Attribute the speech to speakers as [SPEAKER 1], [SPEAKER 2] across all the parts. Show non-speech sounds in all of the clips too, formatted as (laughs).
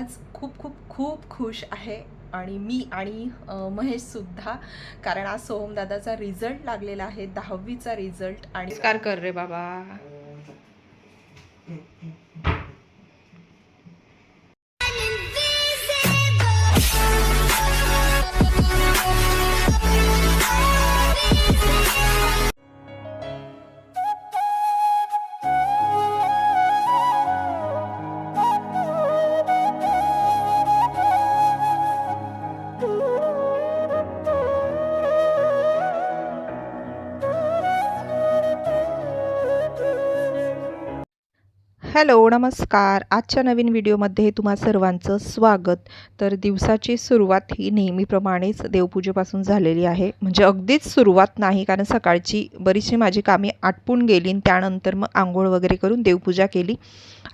[SPEAKER 1] आज खूप खूप खूप खुश आहे. आणि मी आणि महेशसुद्धा कारण आज सोहमदादाचा रिझल्ट लागलेला आहे दहावीचा रिझल्ट आणि कर रे बाबा. हॅलो नमस्कार. आजच्या नवीन व्हिडिओमध्ये तुम्हा सर्वांचं स्वागत. तर दिवसाची सुरुवात ही नेहमीप्रमाणेच देवपूजेपासून झालेली आहे. म्हणजे अगदीच सुरुवात नाही कारण सकाळची बरीचशी माझी कामे आटपून गेली आणि त्यानंतर मग आंघोळ वगैरे करून देवपूजा केली.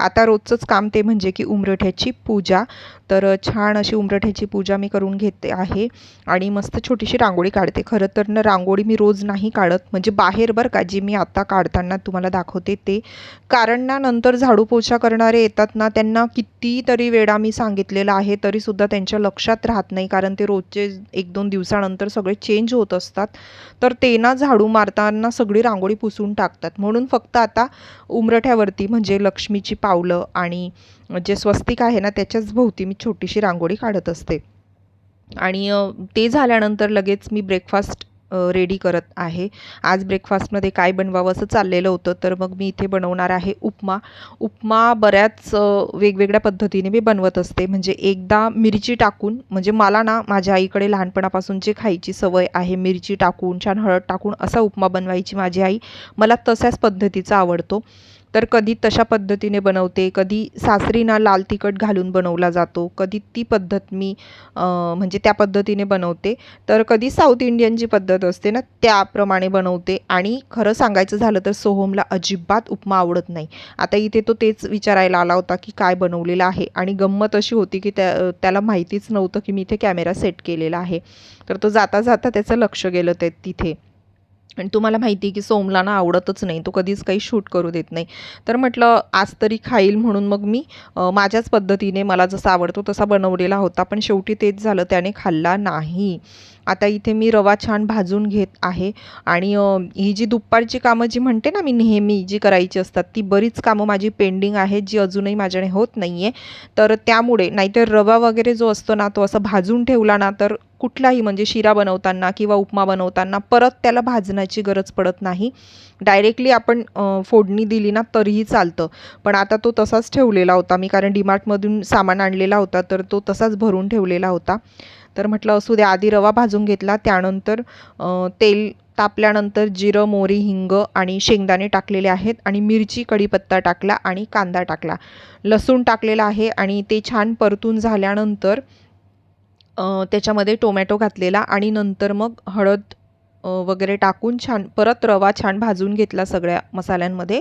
[SPEAKER 1] आता रोजचंच काम ते म्हणजे की उमरठ्याची पूजा. तर छान अशी उमरठ्याची पूजा मी करून घेते आहे आणि मस्त छोटीशी रांगोळी काढते. खरं तर ना रांगोळी मी रोज नाही काढत. म्हणजे बाहेर बरं का जी मी आता काढताना तुम्हाला दाखवते ते. कारण ना नंतर झाडू पोछा करणारे येतात ना त्यांना कितीतरी वेळा मी सांगितलेलं आहे तरीसुद्धा त्यांच्या लक्षात राहत नाही कारण ते रोजचे एक दोन दिवसानंतर सगळे चेंज होत असतात. तर ते ना झाडू मारताना सगळी रांगोळी पुसून टाकतात. म्हणून फक्त आता उमरठ्यावरती म्हणजे लक्ष्मीची पावलं आणि जे स्वस्तिक आहे ना त्याच्याच भोवती मी छोटीशी रांगोळी काढत असते. आणि ते झाल्यानंतर लगेच मी ब्रेकफास्ट रेडी करत आहे. आज ब्रेकफास्टमध्ये काय बनवावं असं चाललेलं होतं तर मग मी इथे बनवणार आहे उपमा. उपमा बऱ्याच वेगवेगळ्या पद्धतीने मी बनवत असते. म्हणजे एकदा मिरची टाकून म्हणजे मला ना माझ्या आईकडे लहानपणापासून जे खायची सवय आहे. मिरची टाकून छान हळद टाकून असा उपमा बनवायची माझी आई. मला तशाच पद्धतीचा आवडतो. तर कधी तशा पद्धतीने बनवते कधी सासरीना लाल तिखट घालून बनवला जातो कधी ती पद्धत मी म्हणजे त्या पद्धतीने बनवते. तर कधी साऊथ इंडियन जी पद्धत असते ना त्याप्रमाणे बनवते. आणि खरं सांगायचं झालं तर सोहमला अजिबात उपमा आवडत नाही. आता इथे तो तेच विचारायला आला होता की काय बनवलेलं आहे. आणि गंमत अशी होती की त्या त्याला माहितीच नव्हतं की मी इथे कॅमेरा सेट केलेला आहे. तर तो जाता जाता त्याचं लक्ष गेलं ते तिथे. आणि तुम्हाला माहिती आहे की सोमला ना आवडतच नाही. तो कधीच काही शूट करू देत नाही. तर म्हटलं आज तरी खाईल म्हणून मग मी माझ्याच पद्धतीने मला जसा आवडतो तसा बनवलेला होता. पण शेवटी तेच झालं त्याने खाल्ला नाही. आता इथे मी रवा छान भाजून घेत आहे आणि ही जी दुपारची कामं जी म्हणते ना मी नेहमी जी करायची असतात ती बरीच कामं माझी पेंडिंग आहेत जी अजूनही माझ्याने होत नाही आहे तर त्यामुळे नाहीतर रवा वगैरे जो असतो ना तो असा भाजून ठेवला ना तर कुठलाही म्हणजे शिरा बनवताना किंवा उपमा बनवताना परत त्याला भाजण्याची गरज पडत नाही. डायरेक्टली आपण फोडणी दिली ना तरीही चालतं. पण आता तो तसाच ठेवलेला होता. मी कारण डीमार्टमधून सामान आणलेला होता तर तो तसाच भरून ठेवलेला होता. तर म्हटलं असू द्या आधी रवा भाजून घेतला. त्यानंतर तेल तापल्यानंतर जिरं मोरी हिंग आणि शेंगदाणे टाकलेले आहेत आणि मिरची कढीपत्ता टाकला आणि कांदा टाकला. लसूण टाकलेला आहे आणि ते छान परतून झाल्यानंतर त्याच्यामध्ये टोमॅटो घातलेला आणि नंतर मग हळद वगैरे टाकून छान परत रवा छान भाजून घेतला सगळ्या मसाल्यांमध्ये.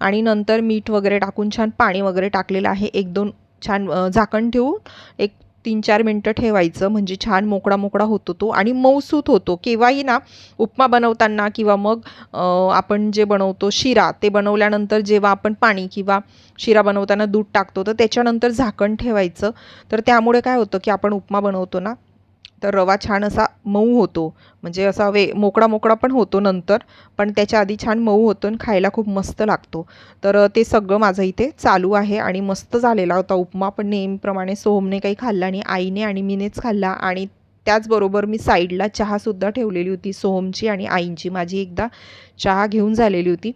[SPEAKER 1] आणि नंतर मीठ वगैरे टाकून छान पाणी वगैरे टाकलेलं आहे. एक दोन छान झाकण ठेवून एक तीन चार मिनटं ठेवायचं. म्हणजे छान मोकळा मोकळा होतो तो आणि मऊसूत होतो. केव्हाही ना उपमा बनवताना किंवा मग आपण जे बनवतो शिरा ते बनवल्यानंतर जेव्हा आपण पाणी किंवा शिरा बनवताना दूध टाकतो तर त्याच्यानंतर झाकण ठेवायचं. तर त्यामुळे काय होतं की आपण उपमा बनवतो ना तर रवा छान असा मऊ होतो. म्हणजे असा वे मोकळा मोकळा पण होतो नंतर पण त्याच्या आधी छान मऊ होतो आणि खायला खूप मस्त लागतो. तर ते सगळं माझं इथे चालू आहे आणि मस्त झालेला होता उपमा पण नेहमीप्रमाणे सोहमने काही खाल्ला नाही आईने आणि मीनेच खाल्ला आणि त्याचबरोबर मी साईडला चहासुद्धा ठेवलेली होती सोहमची आणि आईंची. माझी एकदा चहा घेऊन झालेली होती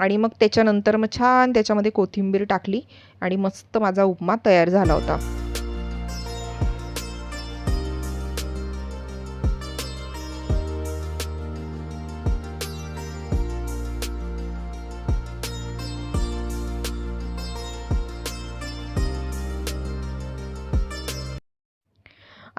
[SPEAKER 1] आणि मग त्याच्यानंतर मग छान त्याच्यामध्ये कोथिंबीर टाकली आणि मस्त माझा उपमा तयार झाला होता.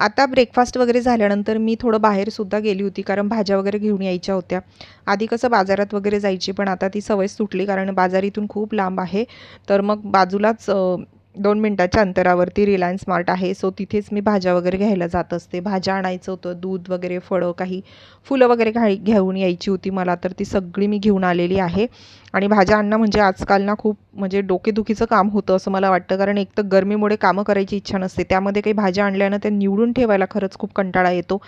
[SPEAKER 1] आता ब्रेकफास्ट वगैरे झाल्यानंतर मी थोडं बाहेरसुद्धा गेली होती कारण भाज्या वगैरे घेऊन यायच्या होत्या. आधी कसं बाजारात वगैरे जायची पण आता ती सवय सुटली कारण बाजार इथून खूप लांब आहे. तर मग बाजूलाच दोन मिनटाच्या अंतरावरती रिलायन्स मार्ट आहे. सो तिथेच मी भाज्या वगैरे घ्यायला जात असते. भाज्या आणायचं होतं दूध वगैरे फळं काही फुलं वगैरे घाई घेऊन यायची होती मला. तर ती सगळी मी घेऊन आलेली आहे. आणि भाज्या आणणं म्हणजे आजकाल ना खूप म्हणजे डोकेदुखीचं काम होतं असं मला वाटतं. कारण एक तर गरमीमुळे कामं करायची इच्छा नसते. त्यामध्ये काही भाज्या आणल्यानं त्या निवडून ठेवायला खरंच खूप कंटाळा येतो.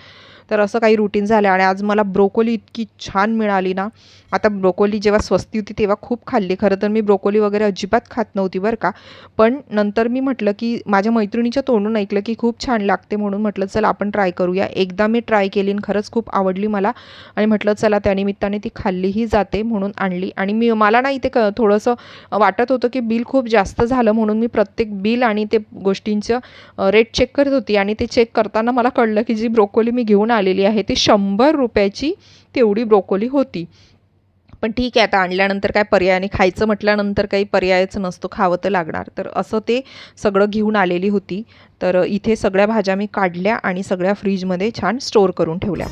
[SPEAKER 1] तर असं काही रुटीन झालं आणि आज मला ब्रोकोली इतकी छान मिळाली ना. आता ब्रोकोली जेव्हा स्वस्ती होती तेव्हा खूप खाल्ली. खरं तर मी ब्रोकोली वगैरे अजिबात खात नव्हती बरं का. पण नंतर मी म्हटलं की माझ्या मैत्रिणीच्या तोंडून ऐकलं की खूप छान लागते म्हणून म्हटलं चल आपण ट्राय करूया. एकदा मी ट्राय केली आणि खरंच खूप आवडली मला. आणि म्हटलं चला त्यानिमित्ताने ती खाल्लीही जाते म्हणून आणली. आणि मी मला ना इथे क थोडंसं वाटत होतं की बिल खूप जास्त झालं म्हणून मी प्रत्येक बिल आणि ते गोष्टींचं रेट चेक करत होती. आणि ते चेक करताना मला कळलं की जी ब्रोकोली मी घेऊन आलेली आहे. ती शंभर रुपयाची तेवढी ब्रोकोली होती. पण ठीक आहे आता आणल्यानंतर काय पर्याय आणि खायचं म्हटल्यानंतर काही पर्यायच नसतो खावं तर लागणार. तर असं ते सगळं घेऊन आलेली होती. तर इथे सगळ्या भाज्या मी काढल्या आणि सगळ्या फ्रीजमध्ये छान स्टोअर करून ठेवल्या.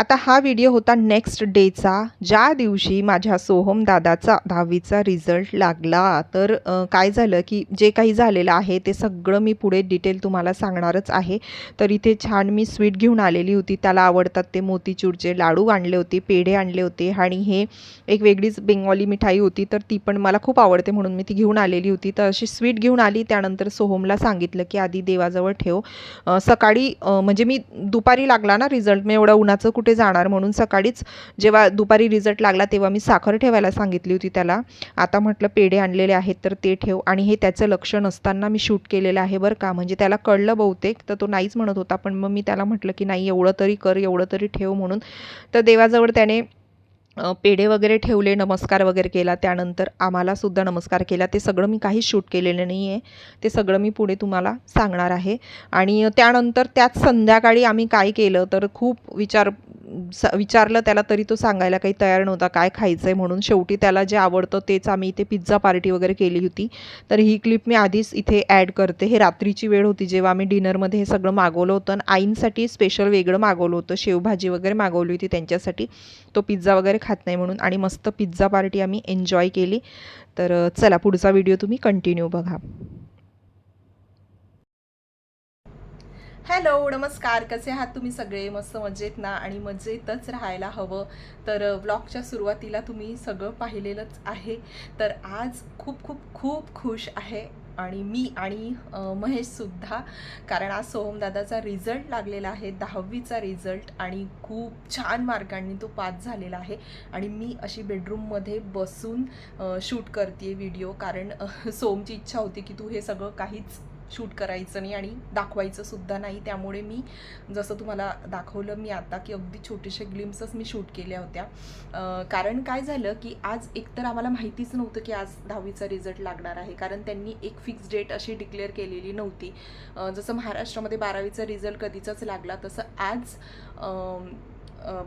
[SPEAKER 1] आता हा व्हिडिओ होता नेक्स्ट डेचा ज्या दिवशी माझ्या सोहम दादाचा दहावीचा रिझल्ट लागला तर काय झालं की जे काही झालेलं आहे ते सगळं मी पुढे डिटेल तुम्हाला सांगणारच आहे. तर इथे छान मी स्वीट घेऊन आलेली होती. त्याला आवडतात ते मोतीचूरचे लाडू आणले होते पेढे आणले होते आणि हे एक वेगळीच बेंगॉली मिठाई होती तर ती पण मला खूप आवडते म्हणून मी ती घेऊन आलेली होती. तर अशी स्वीट घेऊन आली. त्यानंतर सोहमला सांगितलं की आधी देवाजवळ ठेव. सकाळी म्हणजे मी दुपारी लागला ना रिझल्ट मी एवढं उन्हाचं कुठे जाणार म्हणून सकाळीच जेव्हा दुपारी रिझल्ट लागला तेव्हा मी साखर ठेवायला सांगितली होती त्याला. आता म्हटलं पेढे आणलेले आहेत तर ते ठेव आणि हे त्याचं लक्ष नसताना मी शूट केलेलं आहे बरं का. म्हणजे त्याला कळलं बहुतेक तर तो नाहीच म्हणत होता. पण मग मी त्याला म्हटलं की नाही एवढं तरी कर एवढं तरी ठेव म्हणून. तर देवाजवळ त्याने पेढे वगैरे ठेवले नमस्कार वगैरे केला. त्यानंतर आम्हाला सुद्धा नमस्कार केला. ते सगळं मी काही शूट केलेलं नाही आहे ते सगळं मी पुढे तुम्हाला सांगणार आहे. आणि त्यानंतर त्याच संध्याकाळी आम्ही काय केलं तर खूप विचार स विचारलं त्याला तरी तो सांगायला काही तयार नव्हता. काय खायचं आहे म्हणून शेवटी त्याला जे आवडतं तेच आम्ही इथे पिझ्झा पार्टी वगैरे केली होती. तर ही क्लिप मी आधीच इथे ॲड करते. हे रात्रीची वेळ होती जेव्हा आम्ही डिनरमध्ये हे सगळं मागवलं होतं. आणि आईंसाठी स्पेशल वेगळं मागवलं होतं. शेवभाजी वगैरे मागवली होती त्यांच्यासाठी. तो पिझ्झा वगैरे खात नाही म्हणून आणि मस्त पिझ्झा पार्टी आम्ही एन्जॉय केली. तर चला पुढचा व्हिडिओ तुम्ही कंटिन्यू बघा. हॅलो नमस्कार. कसे आहात तुम्ही सगळे? मस्त मजेत ना? आणि मजेतच राहायला हवं. तर व्लॉगच्या सुरुवातीला तुम्ही सगळं पाहिलेलंच आहे. तर आज खूप खूप खूप खुश आहे. आणि मी आणि महेशसुद्धा कारण आज सोहमदादाचा रिझल्ट लागलेला आहे दहावीचा रिझल्ट आणि खूप छान मार्कांनी तो पास झालेला आहे. आणि मी अशी बेडरूममध्ये बसून शूट करते व्हिडिओ कारण सोमची इच्छा होती की तू हे सगळं काहीच शूट करायचं नाही आणि दाखवायचं सुद्धा नाही. त्यामुळे मी जसं तुम्हाला दाखवलं मी आता की अगदी छोटेसे ग्लिम्सच मी शूट केल्या होत्या. कारण काय झालं की आज एकतर आम्हाला माहितीच नव्हतं की आज दहावीचा रिझल्ट लागणार आहे. कारण त्यांनी एक फिक्स डेट अशी डिक्लेअर केलेली नव्हती. जसं महाराष्ट्रामध्ये बारावीचा रिझल्ट कधीचाच लागला तसं आज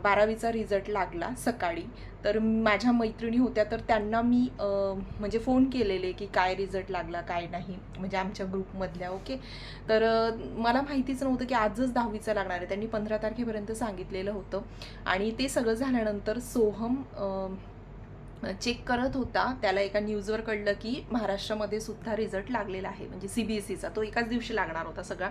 [SPEAKER 1] बारावीचा रिझल्ट लागला सकाळी. तर माझ्या मैत्रिणी होत्या तर त्यांना मी म्हणजे फोन केलेले की काय रिझल्ट लागला काय नाही म्हणजे आमच्या ग्रुपमधल्या ओके. तर मला माहितीच नव्हतं की आजच दहावीचं लागणार आहे. त्यांनी पंधरा तारखेपर्यंत सांगितलेलं होतं. आणि ते सगळं झाल्यानंतर सोहम चेक करत होता. त्याला एका न्यूजवर कळलं की महाराष्ट्रामध्ये सुद्धा रिझल्ट लागलेला आहे. म्हणजे सी बी एस सीचा तो एकाच दिवशी लागणार होता सगळा.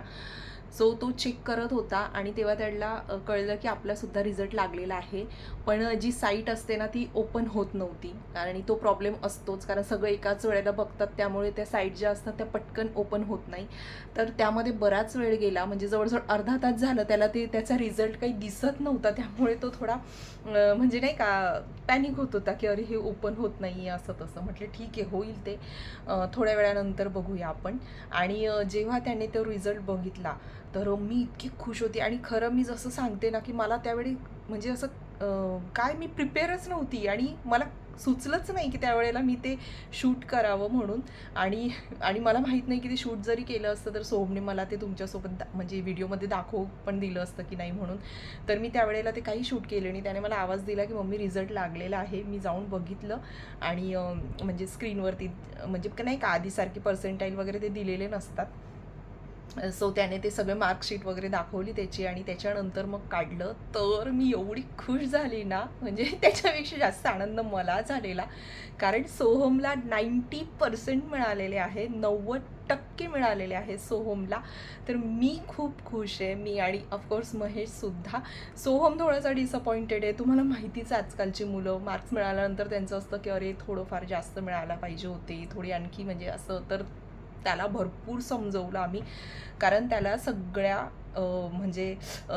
[SPEAKER 1] सो तो चेक करत होता आणि तेव्हा त्याला कळलं की आपलासुद्धा रिझल्ट लागलेला आहे. पण जी साईट असते ना ती ओपन होत नव्हती. आणि तो प्रॉब्लेम असतोच. कारण सगळं एकाच वेळेला बघतात. त्यामुळे त्या साईट ज्या असतात त्या पटकन ओपन होत नाही. तर त्यामध्ये बराच वेळ गेला. म्हणजे जवळजवळ अर्धा तास झालं त्याला ते त्याचा रिझल्ट काही दिसत नव्हता. त्यामुळे तो थोडा म्हणजे नाही का पॅनिक होत होता की अरे हे ओपन होत नाही आहे असं तसं. म्हटलं ठीक आहे होईल ते. थोड्या वेळानंतर बघूया आपण. आणि जेव्हा त्याने तो रिझल्ट बघितला तर मी इतकी खुश होती. आणि खरं मी जसं सांगते ना की मला त्यावेळी म्हणजे असं काय मी प्रिपेअरच नव्हती. आणि मला सुचलंच नाही की त्यावेळेला मी ते शूट करावं म्हणून. आणि आणि मला माहीत नाही की ते शूट जरी केलं असतं तर सोहमने मला ते तुमच्यासोबत दा म्हणजे व्हिडिओमध्ये दाखवू पण दिलं असतं की नाही म्हणून. तर मी त्यावेळेला ते काही शूट केलं नाही. त्याने मला आवाज दिला की मम्मी रिझल्ट लागलेला आहे. मी जाऊन बघितलं. आणि म्हणजे स्क्रीनवरती म्हणजे नाही का आधीसारखे पर्सेंटाईल वगैरे ते दिलेले नसतात. सो त्याने ते सगळे मार्कशीट वगैरे दाखवली त्याची आणि त्याच्यानंतर मग काढलं. तर मी एवढी खुश झाली ना म्हणजे (laughs) त्याच्यापेक्षा जास्त आनंद मला झालेला. कारण सोहमला नाईंटी पर्सेंट मिळालेले आहे नव्वद टक्के मिळालेले आहे सोहमला. तर मी खूप खुश आहे मी आणि ऑफकोर्स महेशसुद्धा सोहम थोडासा डिसअपॉइंटेड आहे. तुम्हाला माहितीच आजकालची मुलं मार्क्स मिळाल्यानंतर त्यांचं असतं की अरे थोडंफार जास्त मिळायला पाहिजे होते थोडी आणखी म्हणजे असं. तर त्याला भरपूर समजवलं आम्ही. कारण त्याला सगळ्या म्हणजे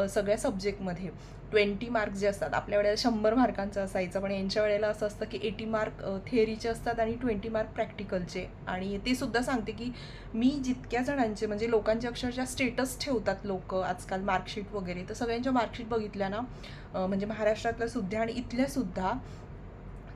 [SPEAKER 1] सगळ्या सब्जेक्टमध्ये ट्वेंटी मार्क्स जे असतात आपल्या वेळेला शंभर मार्कांचं असायचं. पण यांच्या वेळेला असं असतं की एटी मार्क थेअरीचे असतात आणि ट्वेंटी मार्क प्रॅक्टिकलचे आणि ते सुद्धा सांगते की मी जितक्या जणांचे म्हणजे लोकांचे अक्षरशः स्टेटस ठेवतात लोक आजकाल मार्कशीट वगैरे तर सगळ्यांच्या मार्कशीट बघितल्या ना म्हणजे महाराष्ट्रातल्या सुद्धा आणि इथल्या सुद्धा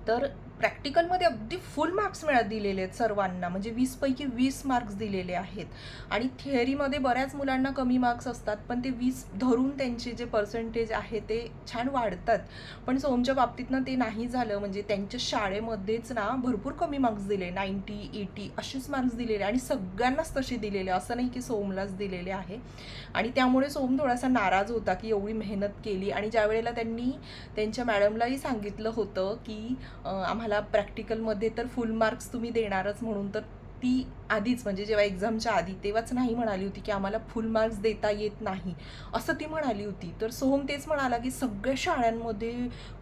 [SPEAKER 1] तर प्रॅक्टिकलमध्ये अगदी फुल मार्क्स मिळत दिलेले आहेत सर्वांना. म्हणजे वीसपैकी वीस मार्क्स दिलेले आहेत. आणि थिअरीमध्ये बऱ्याच मुलांना कमी मार्क्स असतात पण ते वीस धरून त्यांचे जे पर्सेंटेज आहे ते छान वाढतात. पण सोमच्या बाबतीतनं ते नाही झालं. म्हणजे त्यांच्या शाळेमध्येच ना भरपूर कमी मार्क्स दिले. नाईंटी एटी असेच मार्क्स दिलेले आणि सगळ्यांनाच तसे दिलेले. असं नाही की सोमलाच दिलेले आहे. आणि त्यामुळे सोम थोडासा नाराज होता की एवढी मेहनत केली. आणि ज्या वेळेला त्यांनी त्यांच्या मॅडमलाही सांगितलं होतं की आम्हाला आम्हाला प्रॅक्टिकलमध्ये तर फुल मार्क्स तुम्ही देणारच म्हणून तर ती आधीच म्हणजे जेव्हा एक्झामच्या आधी तेव्हाच नाही म्हणाली होती की आम्हाला फुल मार्क्स देता येत नाही. असं ती म्हणाली होती. तर सोहम तेच म्हणाला की सगळ्या शाळांमध्ये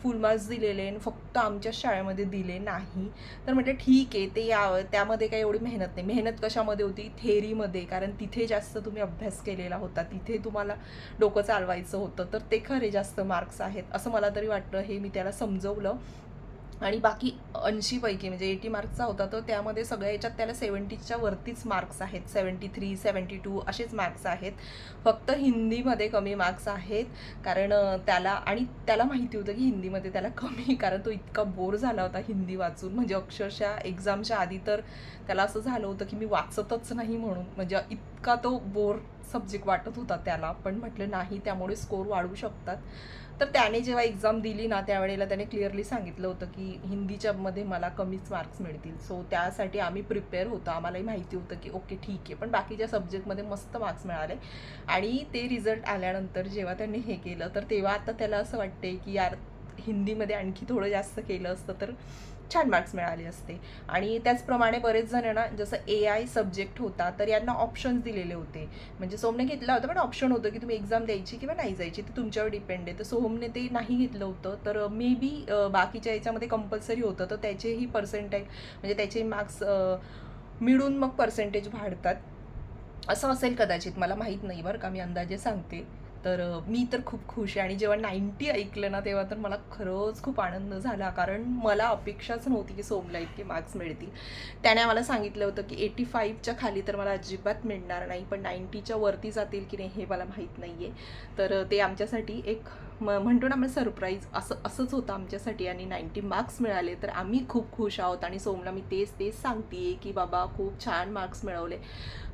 [SPEAKER 1] फुल मार्क्स दिलेले आणि फक्त आमच्याच शाळेमध्ये दिले नाही. तर म्हटलं ठीक आहे ते या त्यामध्ये काही एवढी मेहनत नाही. मेहनत कशामध्ये होती? थेरीमध्ये कारण तिथे जास्त तुम्ही अभ्यास केलेला होता. तिथे तुम्हाला डोकं चालवायचं होतं. तर ते खरे जास्त मार्क्स आहेत. असं मला तरी वाटतं. हे मी त्याला समजवलं. आणि बाकी ऐंशीपैकी म्हणजे एटी मार्क्सचा होता तर त्यामध्ये सगळ्या याच्यात त्याला सेवन्टीच्या वरतीच मार्क्स आहेत. सेवन्टी थ्री सेवन्टी टू असेच मार्क्स आहेत. फक्त हिंदीमध्ये कमी मार्क्स आहेत कारण त्याला आणि त्याला माहिती होतं की हिंदीमध्ये त्याला कमी कारण तो इतका बोर झाला होता हिंदी वाचून. म्हणजे अक्षरशः एक्झामच्या आधी तर त्याला असं झालं होतं की मी वाचतच नाही म्हणून. म्हणजे इतका तो बोर सब्जेक्ट वाटत होता त्याला. पण म्हटलं नाही त्यामुळे स्कोर वाढू शकतात. तर त्याने जेव्हा एक्झाम दिली ना त्यावेळेला त्याने क्लिअरली सांगितलं होतं की हिंदीच्या मध्ये मला कमीच मार्क्स मिळतील. सो त्यासाठी आम्ही प्रिपेअर होतो. आम्हालाही माहिती होतं की ओके ठीक आहे. पण बाकीच्या सब्जेक्टमध्ये मस्त मार्क्स मिळाले. आणि ते रिझल्ट आल्यानंतर जेव्हा त्यांनी हे केलं तर तेव्हा आता त्याला असं वाटते की यार हिंदीमध्ये आणखी थोडं जास्त केलं असतं तर छान मार्क्स मिळाले असते. आणि त्याचप्रमाणे बरेच जण ना जसं ए आय सब्जेक्ट होता तर यांना ऑप्शन्स दिलेले होते. म्हणजे सोमने घेतला होता पण ऑप्शन होतं की तुम्ही एक्झाम द्यायची किंवा नाही जायची ते तुमच्यावर डिपेंड आहे. तर सोहमने ते नाही घेतलं होतं तर मे बी बाकीच्या याच्यामध्ये कंपल्सरी होतं. तर त्याचेही पर्सेंटेज म्हणजे त्याचे मार्क्स मिळून मग पर्सेंटेज वाढतात. असं असेल कदाचित मला माहीत नाही बरं का मी अंदाजे सांगते. तर मी तर खूप खुश आहे आणि जेव्हा नाईन्टी ऐकलं ना तेव्हा तर मला खरंच खूप आनंद झाला. कारण मला अपेक्षाच नव्हती की सोमला इतके मार्क्स मिळतील. त्याने आम्हाला सांगितलं होतं की एटी फाईव्हच्या खाली तर मला अजिबात मिळणार नाही पण नाईन्टीच्या वरती जातील की नाही हे मला माहीत नाही आहे तर ते आमच्यासाठी एक म म्हणतो ना आम्हाला सरप्राईज असं असंच होतं आमच्यासाठी. आणि नाईन्टी मार्क्स मिळाले तर आम्ही खूप खुश आहोत. आणि सोमला मी तेच तेच सांगते की बाबा खूप छान मार्क्स मिळवले.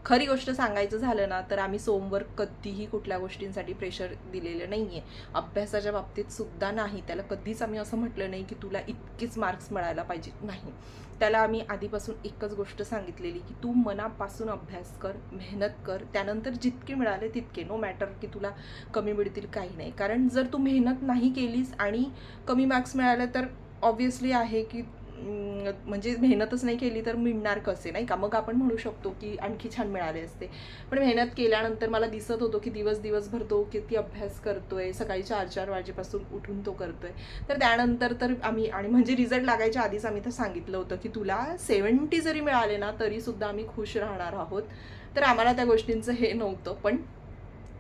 [SPEAKER 1] खरी गोष्ट सांगायचं झालं ना तर आम्ही सोमवर कधीही कुठल्या गोष्टींसाठी प्रेशर दिलेलं नाही आहे अभ्यासाच्या बाबतीत सुद्धा नाही. त्याला कधीच आम्ही असं म्हटलं नाही की तुला इतकेच मार्क्स मिळायला पाहिजे नाही. त्याला आम्ही आधीपासून एकच गोष्ट सांगितलेली की तू मनापासून अभ्यास कर मेहनत कर त्यानंतर जितके मिळाले तितके नो मॅटर की तुला कमी मिळतील काही नाही. कारण जर तू मेहनत नाही केलीस आणि कमी मार्क्स मिळाले तर ऑब्वियसली आहे की म्हणजे मेहनतच नाही केली तर मिळणार कसे नाही का? मग आपण म्हणू शकतो की आणखी छान मिळाले असते. पण मेहनत केल्यानंतर मला दिसत होतो की दिवस दिवसभर तो किती अभ्यास करतोय सकाळी चार चार वाजेपासून उठून तो करतोय. तर त्यानंतर तर आम्ही आणि म्हणजे रिझल्ट लागायच्या आधीच आम्ही तर सांगितलं होतं की तुला सेवन्टी जरी मिळाले ना तरीसुद्धा आम्ही खुश राहणार आहोत. तर आम्हाला त्या गोष्टींचं हे नव्हतं. पण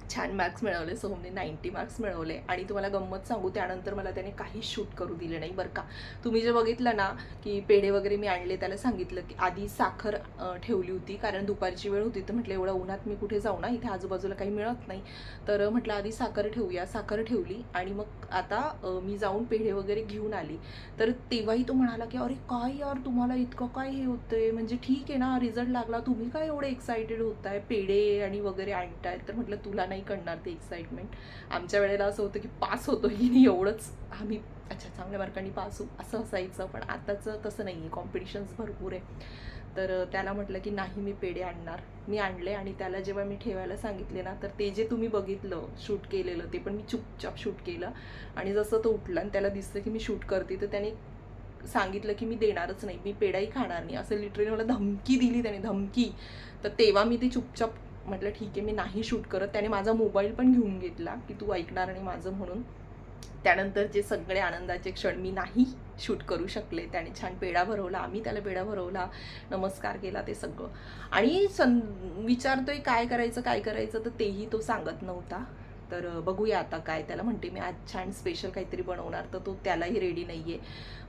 [SPEAKER 1] छान मार्क्स मिळवले सोहमने नाईन्टी मार्क्स मिळवले. आणि तुम्हाला गंमत सांगू त्यानंतर मला त्याने काहीच शूट करू दिले नाही बरं का. तुम्ही जे बघितलं ना की पेढे वगैरे मी आणले त्याला सांगितलं की आधी साखर ठेवली होती कारण दुपारची वेळ होती तर म्हटलं एवढं उन्हात मी कुठे जाऊ ना इथे आजूबाजूला काही मिळत नाही. तर म्हटलं आधी साखर ठेवूया. साखर ठेवली आणि मग आता मी जाऊन पेढे वगैरे घेऊन आली. तर तेव्हाही तो म्हणाला की अरे काय यार तुम्हाला इतकं काय हे होतंय? म्हणजे ठीक आहे ना रिझल्ट लागला. तुम्ही काय एवढे एक्सायटेड होताय? पेढे आणि वगैरे आणताय. तर म्हटलं तुला नाही नाही कळणार ते एक्साइटमेंट आमच्या वेळेला असं होतं की पास होतो की नाही एवढंच आम्ही अच्छा चांगल्या मार्कांनी पास होऊ असं असायचं. पण आताचं तसं नाही आहे कॉम्पिटिशन्स भरपूर आहे. तर त्याला म्हटलं की नाही मी पेढे आणणार. मी आणले आणि त्याला जेव्हा मी ठेवायला सांगितले ना तर ते जे तुम्ही बघितलं शूट केलेलं ते पण मी चुपचाप शूट केलं. आणि जसं तो उठला आणि त्याला दिसलं की मी शूट करते तर त्याने सांगितलं की मी देणारच नाही मी पेढाही खाणार नाही. असं लिटरली मला धमकी दिली त्याने धमकी. तर तेव्हा मी ते चुपचाप म्हटलं ठीक आहे मी नाही शूट करत. त्याने माझा मोबाईल पण घेऊन घेतला की तू ऐकणार आणि माझं म्हणून. त्यानंतरचे सगळे आनंदाचे क्षण मी नाही शूट करू शकले. त्याने छान पेढा भरवला आम्ही त्याला पेढा भरवला नमस्कार केला ते सगळं. आणि सं विचारतोय काय करायचं काय करायचं तर तेही तो सांगत नव्हता. तर बघूया आता काय. त्याला म्हणते मी आज छान स्पेशल काहीतरी बनवणार तर तो त्यालाही रेडी नाही आहे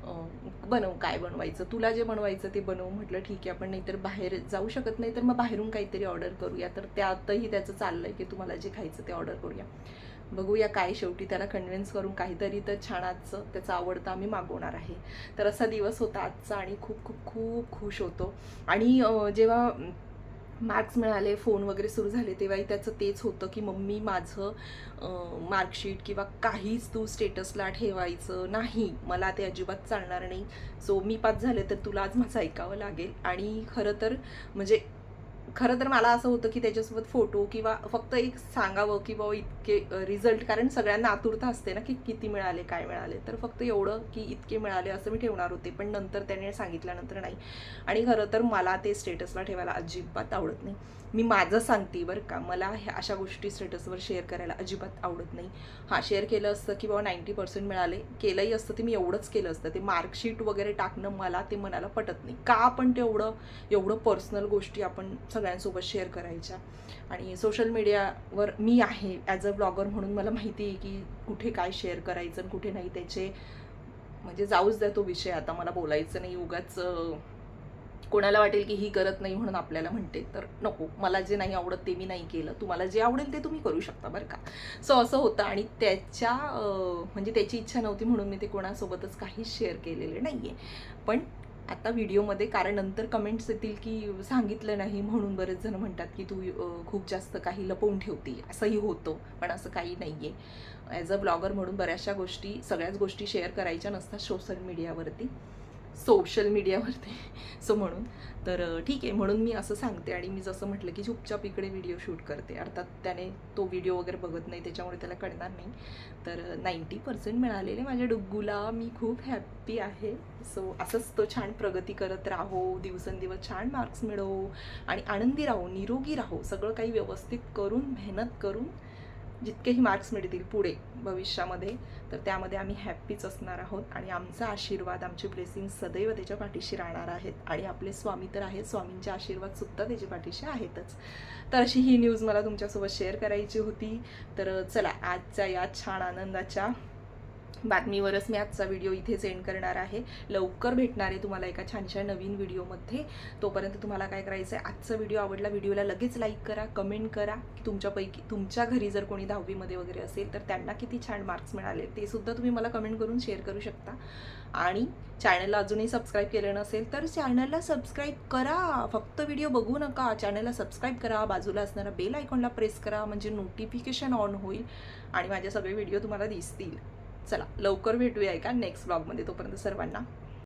[SPEAKER 1] बनव काय बनवायचं? तुला जे बनवायचं ते बनव म्हटलं ठीक आहे आपण नाहीतर बाहेर जाऊ शकत नाही तर मग बाहेरून काहीतरी ऑर्डर करूया. तर त्यातही त्याचं चाललं आहे की तुम्हाला जे खायचं ते ऑर्डर करूया. बघूया काय शेवटी त्याला कन्व्हिन्स करून काहीतरी तर छान आजचं त्याचं आवडतं आम्ही मागवणार आहे. तर असा दिवस होता आजचा आणि खूप खूप खूप खुश होतो. आणि जेव्हा मार्क्स मिळाले फोन वगैरे सुरू झाले तेव्हाही त्याचं तेच होतं की मम्मी माझं मार्कशीट किंवा काहीच तू स्टेटसला ठेवायचं नाही. मला ते अजिबात चालणार नाही. सो मी पास झाले तर तुला आज माझं ऐकावं लागेल. आणि खरं तर म्हणजे खरं तर मला असं होतं की त्याच्यासोबत फोटो किंवा फक्त एक सांगावं की बाबा इतके रिझल्ट कारण सगळ्यांना आतुरता असते ना की किती मिळाले काय मिळाले. तर फक्त एवढं की इतके मिळाले असं मी ठेवणार होते पण नंतर त्याने सांगितल्यानंतर नाही. आणि खरं तर मला ते स्टेटसला ठेवायला अजिबात आवडत नाही. मी माझं सांगते बरं का. मला ह्या अशा गोष्टी स्टेटसवर शेअर करायला अजिबात आवडत नाही. हां शेअर केलं असतं की बाबा नाईंटी पर्सेंट मिळाले. केलंही असतं ते मी एवढंच केलं असतं. ते मार्कशीट वगैरे टाकणं मला ते मनाला पटत नाही. का आपण तेवढं एवढं पर्सनल गोष्टी आपण सगळ्यांसोबत शेअर करायच्या? आणि सोशल मीडियावर मी आहे ॲज अ ब्लॉगर म्हणून मला माहिती आहे की कुठे काय शेअर करायचं आणि कुठे नाही त्याचे. म्हणजे जाऊच द्या तो विषय आता. मला बोलायचं नाही. उगाच कोणाला वाटेल की ही करत नाही म्हणून आपल्याला म्हणते तर नको. मला जे नाही आवडत ते मी नाही केलं. तुम्हाला जे आवडेल ते तुम्ही करू शकता बरं का. सो असं होतं आणि त्याच्या म्हणजे त्याची इच्छा नव्हती म्हणून मी ते कोणासोबतच काहीच शेअर केलेले नाही आहे पण आता व्हिडिओमध्ये कारण नंतर कमेंट्स येतील की सांगितलं नाही म्हणून बरेच जण म्हणतात की तू खूप जास्त काही लपवून ठेवते. असंही होतं पण असं काही नाही आहे ॲज अ ब्लॉगर म्हणून बऱ्याचशा गोष्टी सगळ्याच गोष्टी शेअर करायच्या नसतात सोशल मीडियावरती सोशल मीडियावरती. सो म्हणून. तर ठीक आहे. म्हणून मी असं सांगते आणि मी जसं म्हटलं की चुपचाप इकडे व्हिडिओ शूट करते. अर्थात त्याने तो व्हिडिओ वगैरे बघत नाही त्याच्यामुळे त्याला कळणार नाही. तर नाईंटी पर्सेंट मिळालेले माझ्या डुग्गूला. मी खूप हॅप्पी आहे. सो असंच तो छान प्रगती करत राहो. दिवसेंदिवस छान मार्क्स मिळवो. आणि आनंदी राहो. निरोगी राहो. सगळं काही व्यवस्थित करून मेहनत करून जितकेही मार्क्स मिळतील पुढे भविष्यामध्ये तर त्यामध्ये आम्ही हॅप्पीच असणार आहोत. आणि आमचा आशीर्वाद आमचे ब्लेसिंग सदैव त्याच्या पाठीशी राहणार आहेत. आणि आपले स्वामी तर आहेत. स्वामींचे आशीर्वाद सुद्धा त्याच्या पाठीशी आहेतच. तर अशी ही न्यूज मला तुमच्यासोबत शेअर करायची होती. तर चला आजच्या या छान आनंदाच्या बातमीवरच मी आजचा व्हिडिओ इथेच एंड करणार आहे. लवकर भेटणार आहे तुम्हाला एका छानशा नवीन व्हिडिओमध्ये तोपर्यंत तुम्हाला काय करायचं आहे आजचा व्हिडिओ आवडला व्हिडिओला लगेच लाईक करा कमेंट करा. की तुमच्यापैकी तुमच्या घरी जर कोणी दहावीमध्ये वगैरे असेल तर त्यांना किती छान मार्क्स मिळाले ते सुद्धा तुम्ही मला कमेंट करून शेअर करू शकता. आणि चॅनलला अजूनही सबस्क्राईब केलं नसेल तर चॅनलला सबस्क्राईब करा. फक्त व्हिडिओ बघू नका. चॅनलला सबस्क्राईब करा. बाजूला असणारा बेल आयकॉनला प्रेस करा. म्हणजे नोटिफिकेशन ऑन होईल. आणि माझे सगळे व्हिडिओ तुम्हाला दिसतील. चला लवकर भेटूया एका नेक्स्ट ब्लॉगमध्ये तोपर्यंत सर्वांना